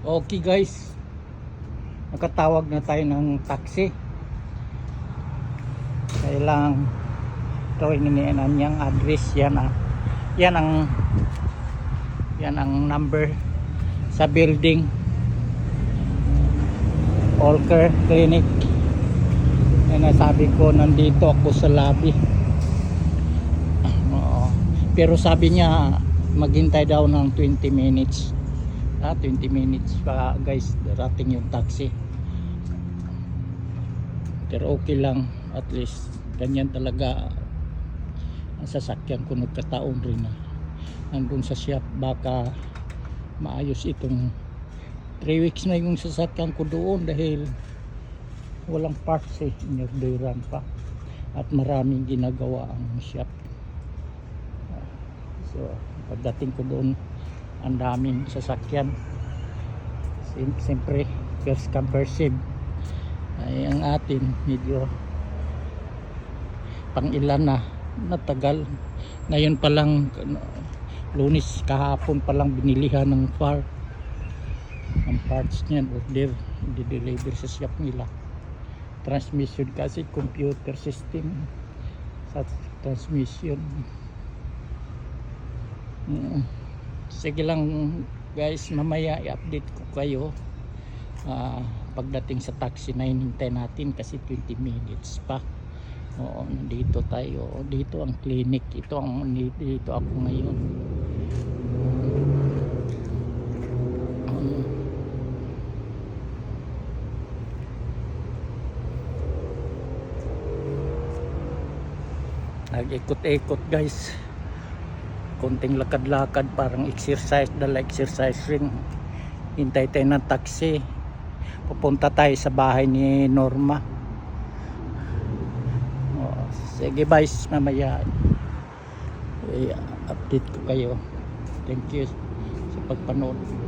Okay guys. Nakatawag na tayo ng taxi. Kailang tawag ni niyang address yan ah. Yan ang yan ang number sa building Olker Clinic. Yan nasabi ko nandito ako sa lobby. Oo. Pero sabi niya maghintay daw ng 20 minutes. Ah, 20 minutes pa guys darating yung taxi. Pero okay lang at least ganyan talaga ang sasakyan ko nagkataon rin na nandun sa shop. Baka maayos itong 3 weeks na yung sasakyan ko doon dahil walang parts eh inorderan pa. At maraming ginagawa ang shop. So pagdating ko doon ang daming sasakyan. Sim- first come first serve. Ay ang atin medyo pang ilan na natagal ngayon pa lang ano, lunis kahapon pa lang binilihan ng part ang parts niyan order di-deliver sa shop nila. Transmission kasi computer system sa transmission. Mm. Sige lang guys mamaya i-update ko kayo Ah, pagdating sa taxi na hinintay natin kasi 20 minutes pa. Oo nandito tayo. Dito ang clinic. Ito ang dito ako ngayon. Mm. nag-ikot-ikot guys konting lakad-lakad parang exercise dala exercise rin. Hintay tayo ng taxi. Pupunta tayo sa bahay ni Norma. Oh, sige guys mamaya. I-update ko kayo. Thank you sa pagpanood